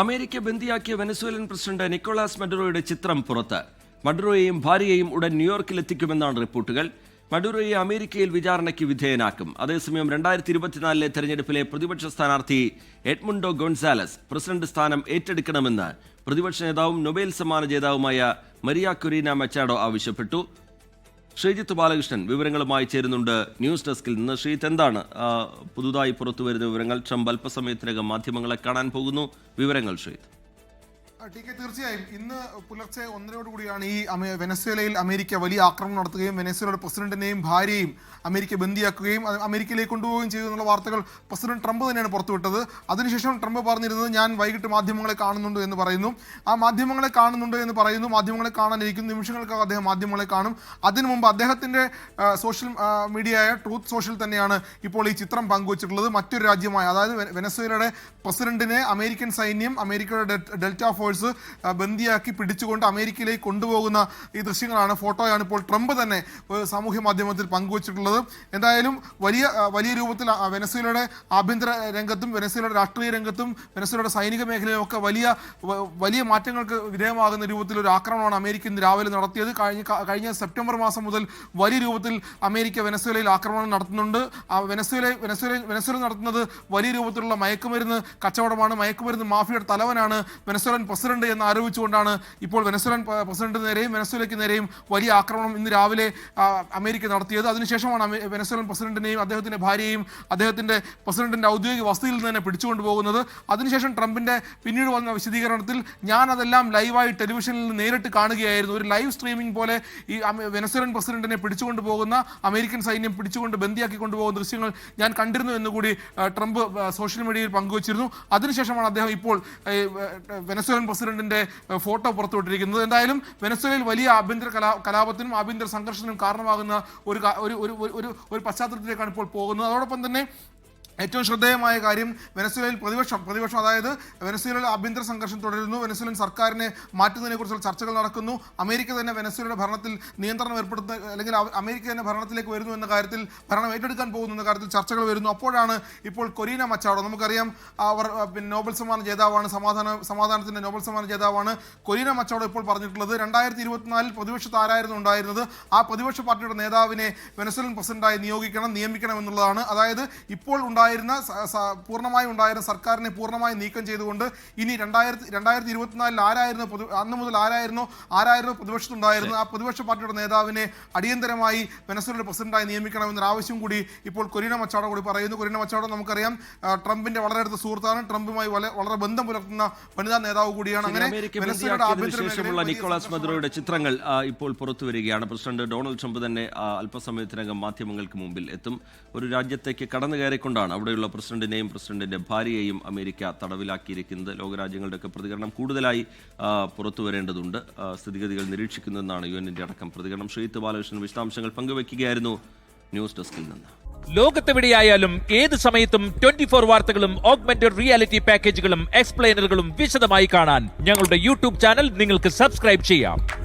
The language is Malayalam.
അമേരിക്ക ബന്ദിയാക്കിയ വെനസ്വേലൻ പ്രസിഡന്റ് നിക്കോളാസ് മഡുറോയുടെ ചിത്രം പുറത്ത്. മഡുറോയെയും ഭാര്യയെയും ഉടൻ ന്യൂയോർക്കിലെത്തിക്കുമെന്നാണ് റിപ്പോർട്ടുകൾ. മഡുറോയെ അമേരിക്കയിൽ വിചാരണയ്ക്ക് വിധേയനാക്കും. അതേസമയം രണ്ടായിരത്തി ഇരുപത്തിനാലിലെ തെരഞ്ഞെടുപ്പിലെ പ്രതിപക്ഷ സ്ഥാനാർത്ഥി എഡ്മുണ്ടോ ഗോൺസാലസ് പ്രസിഡന്റ് സ്ഥാനം ഏറ്റെടുക്കണമെന്ന് പ്രതിപക്ഷ നേതാവും നൊബേൽ സമ്മാന ജേതാവുമായ മരിയ കുരീന മച്ചാഡോ ആവശ്യപ്പെട്ടു. ശ്രീജിത്ത് ബാലകൃഷ്ണൻ വിവരങ്ങളുമായി ചേരുന്നുണ്ട്. ന്യൂസ് ഡെസ്കിൽ നിന്ന് ശ്രീജിത്ത് എന്താണ്? പുതുതായി പുറത്തു വരുന്ന വിവരങ്ങൾ ട്രംപ് അല്പസമയത്തിനകം മാധ്യമങ്ങളെ കാണാൻ പോകുന്നു. വിവരങ്ങൾ ശ്രീജിത്ത്. ടി കെ തീർച്ചയായും. ഇന്ന് പുലർച്ചെ ഒന്നരയോട് കൂടിയാണ് ഈ വെനസ്വേലയിൽ അമേരിക്ക വലിയ ആക്രമണം നടത്തുകയും വെനസ്വേലയുടെ പ്രസിഡന്റിനെയും ഭാര്യയും അമേരിക്ക ബന്ദിയാക്കുകയും അമേരിക്കയിലേക്ക് കൊണ്ടുപോവുകയും ചെയ്തു എന്നുള്ള വാർത്തകൾ പ്രസിഡന്റ് ട്രംപ് തന്നെയാണ് പുറത്തുവിട്ടത്. അതിനുശേഷം ട്രംപ് പറഞ്ഞിരുന്നത് ഞാൻ വൈകിട്ട് മാധ്യമങ്ങളെ കാണുന്നുണ്ട് എന്ന് പറയുന്നു. ആ മാധ്യമങ്ങളെ കാണുന്നുണ്ട് എന്ന് പറയുന്നു. മാധ്യമങ്ങളെ കാണാനിരിക്കുന്ന നിമിഷങ്ങൾക്കകം അദ്ദേഹം മാധ്യമങ്ങളെ കാണും. അതിനു മുമ്പ് അദ്ദേഹത്തിന്റെ സോഷ്യൽ ആയ ട്രൂത്ത് സോഷ്യൽ തന്നെയാണ് ഇപ്പോൾ ഈ ചിത്രം പങ്കുവച്ചിട്ടുള്ളത്. മറ്റൊരു രാജ്യമായ അതായത് വെനസ്വേലയുടെ പ്രസിഡന്റിനെ അമേരിക്കൻ സൈന്യം അമേരിക്കയുടെ ഡെൽറ്റ ഫോഴ്സ് ആ, ബന്ദിയാക്കി പിടിച്ചുകൊണ്ട് അമേരിക്കയിലേക്ക് കൊണ്ടുപോകുന്ന ഈ ദൃശ്യങ്ങളാണ്. ഫോട്ടോയാണ് ഇപ്പോൾ ട്രംപ് തന്നെ സാമൂഹ്യ മാധ്യമത്തിൽ പങ്കുവച്ചിട്ടുള്ളത്. എന്തായാലും വലിയ വലിയ രൂപത്തിൽ വെനസ്വേലയുടെ ആഭ്യന്തര രംഗത്തും വെനസ്വേലയുടെ രാഷ്ട്രീയ രംഗത്തും വെനസ്വേലയുടെ സൈനിക മേഖലയും ഒക്കെ വലിയ വലിയ മാറ്റങ്ങൾക്ക് വിധേയമാകുന്ന രൂപത്തിൽ ഒരു ആക്രമണമാണ് അമേരിക്ക ഇന്ന് രാവിലെ നടത്തിയത്. കഴിഞ്ഞ കഴിഞ്ഞ സെപ്റ്റംബർ മാസം മുതൽ വലിയ രൂപത്തിൽ അമേരിക്ക വെനസ്വേലയിൽ ആക്രമണം നടത്തുന്നുണ്ട്. ആ വെനസ്വേല വെനസ്വേല വെനസ്വേല നടത്തുന്നത് വലിയ രൂപത്തിലുള്ള മയക്കുമരുന്ന് കച്ചവടമാണ്. മയക്കുമരുന്ന് മാഫിയയുടെ തലവനാണ് വെനസ്വേലൻ പ്രസിഡന്റ്. എന്ന് ആരോപിച്ചുകൊണ്ടാണ് ഇപ്പോൾ വെനസ്വലൻ പ്രസിഡന്റ് നേരെയും വെനസ്വേലയ്ക്ക് നേരെയും വലിയ ആക്രമണം ഇന്ന് രാവിലെ അമേരിക്ക നടത്തിയത്. അതിനുശേഷമാണ് വെനസ്വലൻ പ്രസിഡന്റിനെയും അദ്ദേഹത്തിന്റെ ഭാര്യയെയും അദ്ദേഹത്തിന്റെ പ്രസിഡന്റിന്റെ ഔദ്യോഗിക വസതിയിൽ നിന്ന് തന്നെ പിടിച്ചുകൊണ്ട് പോകുന്നത്. അതിനുശേഷം ട്രംപിന്റെ പിന്നീട് വന്ന വിശദീകരണത്തിൽ ഞാൻ അതെല്ലാം ലൈവായി ടെലിവിഷനിൽ നേരിട്ട് കാണുകയായിരുന്നു. ഒരു ലൈവ് സ്ട്രീമിംഗ് പോലെ ഈ വെനസ്വലൻ പ്രസിഡന്റിനെ പിടിച്ചുകൊണ്ട് പോകുന്ന അമേരിക്കൻ സൈന്യം പിടിച്ചുകൊണ്ട് ബന്ദിയാക്കി കൊണ്ടുപോകുന്ന ദൃശ്യങ്ങൾ ഞാൻ കണ്ടിരുന്നു എന്നുകൂടി ട്രംപ് സോഷ്യൽ മീഡിയയിൽ പങ്കുവച്ചിരുന്നു. അതിനുശേഷമാണ് അദ്ദേഹം ഇപ്പോൾ വെനസ്വേലൻ പ്രസിഡന്റിന്റെ ഫോട്ടോ പുറത്തുവിട്ടിരിക്കുന്നത്. എന്തായാലും വെനസ്വേലയിൽ വലിയ ആഭ്യന്തര കലാ കലാപത്തിനും ആഭ്യന്തര സംഘർഷത്തിനും കാരണമാകുന്ന ഒരു- ഒരു ഒരു പശ്ചാത്തലത്തിലേക്കാണ് ഇപ്പോൾ പോകുന്നത്. അതോടൊപ്പം തന്നെ ഏറ്റവും ശ്രദ്ധേയമായ കാര്യം വെനസ്വേലയിൽ പ്രതിപക്ഷം പ്രതിപക്ഷം അതായത് വെനസ്വേലയിൽ ആഭ്യന്തര സംഘർഷം തുടരുന്നു. വെനസ്വേലൻ സർക്കാരിനെ മാറ്റുന്നതിനെ കുറിച്ചുള്ള ചർച്ചകൾ നടക്കുന്നു. അമേരിക്ക തന്നെ വെനസ്വേലയുടെ ഭരണത്തിൽ നിയന്ത്രണം ഏർപ്പെടുത്തുന്ന അല്ലെങ്കിൽ അമേരിക്ക തന്നെ ഭരണത്തിലേക്ക് വരുന്നു എന്ന കാര്യത്തിൽ ഭരണം ഏറ്റെടുക്കാൻ പോകുന്നു എന്ന കാര്യത്തിൽ ചർച്ചകൾ വരുന്നു. അപ്പോഴാണ് ഇപ്പോൾ കൊരീന മച്ചാടോ നമുക്കറിയാം അവർ പിന്നെ നോബൽ സമ്മാന ജേതാവാണ് സമാധാന സമാധാനത്തിന്റെ നോബൽ സമ്മാന ജേതാവാണ് കൊരീന മച്ചാടോ ഇപ്പോൾ പറഞ്ഞിട്ടുള്ളത്. രണ്ടായിരത്തി ഇരുപത്തിനാലിൽ പ്രതിപക്ഷത്ത് ആരായിരുന്നു ഉണ്ടായിരുന്നത്? ആ പ്രതിപക്ഷ പാർട്ടിയുടെ നേതാവിനെ വെനസ്വേലൻ പ്രസിഡന്റായി നിയോഗിക്കണം നിയമിക്കണം എന്നുള്ളതാണ്. അതായത് ഇപ്പോൾ ഉണ്ടായിരുന്ന പൂർണമായും ഉണ്ടായിരുന്ന സർക്കാരിനെ പൂർണമായും നീക്കം ചെയ്തുകൊണ്ട് ഇനി രണ്ടായിരത്തി രണ്ടായിരത്തി ഇരുപത്തിനാലിൽ ആരായിരുന്നു പൊതു അന്ന് മുതൽ ആരായിരുന്നു ആരായിരുന്നു പ്രതിപക്ഷത്തുണ്ടായിരുന്നു ആ പ്രതിപക്ഷ പാർട്ടിയുടെ നേതാവിനെ അടിയന്തരമായി വെനസ്വലയുടെ പ്രസിഡന്റായി നിയമിക്കണമെന്നൊരു ആവശ്യം കൂടി ഇപ്പോൾ കൊരീന മച്ചാടോ കൂടി പറയുന്നു. കൊരീന മച്ചാടോ നമുക്കറിയാം ട്രംപിന്റെ വളരെ അടുത്ത സുഹൃത്താണ്. ട്രംപുമായി വളരെ ബന്ധം പുലർത്തുന്ന വനിതാ നേതാവ് കൂടിയാണ്. അങ്ങനെ നിക്കോളാസ്. മദുറോയുടെ ചിത്രങ്ങൾ ഇപ്പോൾ പുറത്തു വരികയാണ്. പ്രസിഡന്റ് ഡൊണാൾഡ് ട്രംപ് തന്നെ അല്പസമയത്തിനകം മാധ്യമങ്ങൾക്ക് മുമ്പിൽ എത്തും. ഒരു രാജ്യത്തേക്ക് കടന്നു കയറിക്കൊണ്ടാണ് അവിടെയുള്ള പ്രസിഡന്റിനെയും പ്രസിഡന്റിന്റെ ഭാര്യയെയും അമേരിക്ക തടവിലാക്കിയിരിക്കുന്നത്. ലോകരാജ്യങ്ങളുടെയൊക്കെ പ്രതികരണം കൂടുതലായി പുറത്തു വരേണ്ടതുണ്ട്. സ്ഥിതിഗതികൾ നിരീക്ഷിക്കുന്നതെന്നാണ് യു എന്നിന്റെ അടക്കം പ്രതികരണം. ശ്രീത്ത് ബാലകൃഷ്ണൻ വിശദാംശങ്ങൾ പങ്കുവയ്ക്കുകയായിരുന്നു ന്യൂസ് ഡെസ്കിൽ നിന്ന്. ലോകത്തെവിടെയായാലും ഏത് സമയത്തും ട്വന്റി ഫോർ വാർത്തകളും ഓഗ്മെന്റഡ് റിയാലിറ്റി പാക്കേജുകളും എക്സ്പ്ലെയിനറുകളും വിശദമായി കാണാൻ ഞങ്ങളുടെ യൂട്യൂബ് ചാനൽ നിങ്ങൾക്ക് സബ്സ്ക്രൈബ് ചെയ്യാം.